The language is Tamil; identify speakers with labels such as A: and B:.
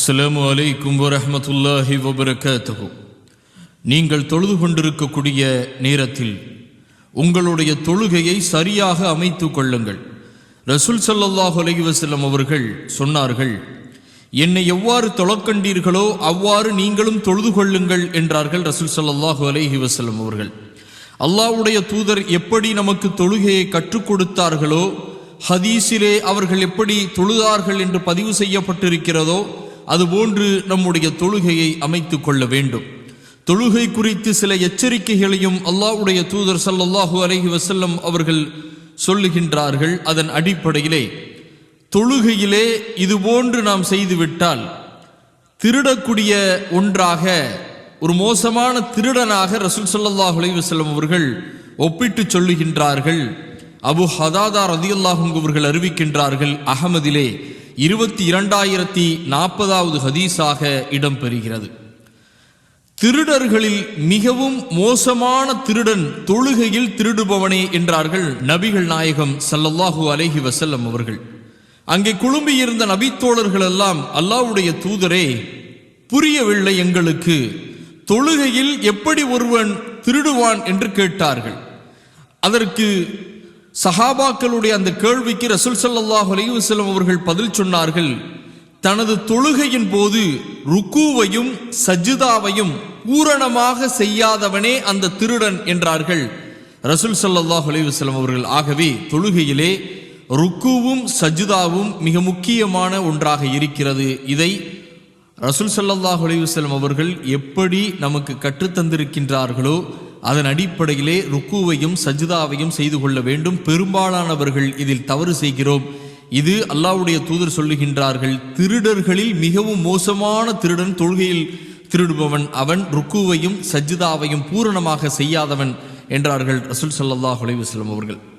A: அஸ்ஸலாமு அலைக்கும் வரமத்துல்லாஹி வபரகாத்தகு நீங்கள் தொழுது கொண்டிருக்கக்கூடிய நேரத்தில் உங்களுடைய தொழுகையை சரியாக அமைத்து கொள்ளுங்கள். ரசூல் சல்லாஹ் அலைவசல்லம் அவர்கள் சொன்னார்கள் என்னை எவ்வாறு தொழக்கண்டீர்களோ அவ்வாறு நீங்களும் தொழுது கொள்ளுங்கள் என்றார்கள் ரசூல் ஸல்லல்லாஹு அலைஹி வஸல்லம் அவர்கள். அல்லாஹ்வுடைய தூதர் எப்படி நமக்கு தொழுகையை கற்றுக் கொடுத்தார்களோ ஹதீஸிலே அவர்கள் எப்படி தொழுதார்கள் என்று பதிவு செய்யப்பட்டிருக்கிறதோ அதுபோன்று நம்முடைய தொழுகையை அமைத்து கொள்ள வேண்டும். தொழுகை குறித்து சில எச்சரிக்கைகளையும் அல்லாஹ்வுடைய தூதர் ஸல்லல்லாஹு அலஹி வசல்லம் அவர்கள் சொல்லுகின்றார்கள். அதன் அடிப்படையிலே தொழுகையிலே இதுபோன்று நாம் செய்துவிட்டால் திருடக்கூடிய ஒன்றாக ஒரு மோசமான திருடனாக ரசூல் சல்லாஹ் அலைவசல்லம் அவர்கள் ஒப்பிட்டு சொல்லுகின்றார்கள். அபு ஹதாதா ரதியுல்லாஹு அவர்கள் அறிவிக்கின்றார்கள் அகமதிலே இருபத்தி இரண்டாயிரத்தி நாற்பதாவது ஹதீஸாக இடம்பெறுகிறது. திருடர்களில் மிகவும் மோசமான திருடன் தொழுகையில் திருடுபவனே என்றார்கள் நபிகள் நாயகம் சல்லல்லாஹூ அலைஹி வசல்லம் அவர்கள். அங்கே குழும்பியிருந்த நபித்தோழர்கள் எல்லாம் அல்லாஹ்வுடைய தூதரே புரியவில்லை எங்களுக்கு தொழுகையில் எப்படி ஒருவன் திருடுவான் என்று கேட்டார்கள். அதற்கு சஹாபாக்களுடைய அந்த கேள்விக்கு ரசூல் ஸல்லல்லாஹு அலையுசல்லம் அவர்கள் பதில் சொன்னார்கள். தனது தொழுகையின் போது ருக்குவையும் சஜிதாவையும் பூரணமாக செய்யாதவனே அந்த திருடன் என்றார்கள். ரசூல் சல்லாஹ் அலையுசல்லம் அவர்கள் ஆகவே தொழுகையிலே ருக்குவும் சஜிதாவும் மிக முக்கியமான ஒன்றாக இருக்கிறது. இதை ரசூல் சல்லாஹ் அலையுசல்லம் அவர்கள் எப்படி நமக்கு கற்றுத்தந்திருக்கின்றார்களோ அதன் அடிப்படையிலே ருக்குவையும் சஜிதாவையும் செய்து கொள்ள வேண்டும். பெரும்பாலானவர்கள் இதில் தவறு செய்கிறோம். இது அல்லாவுடைய தூதர் சொல்லுகின்றார்கள் திருடர்களில் மிகவும் மோசமான திருடன் தொழுகையில் திருடுபவன் அவன் ருக்குவையும் சஜிதாவையும் பூரணமாக செய்யாதவன் என்றார்கள் ரசூல் சல்லாஹ் அலைஹி அவர்கள்.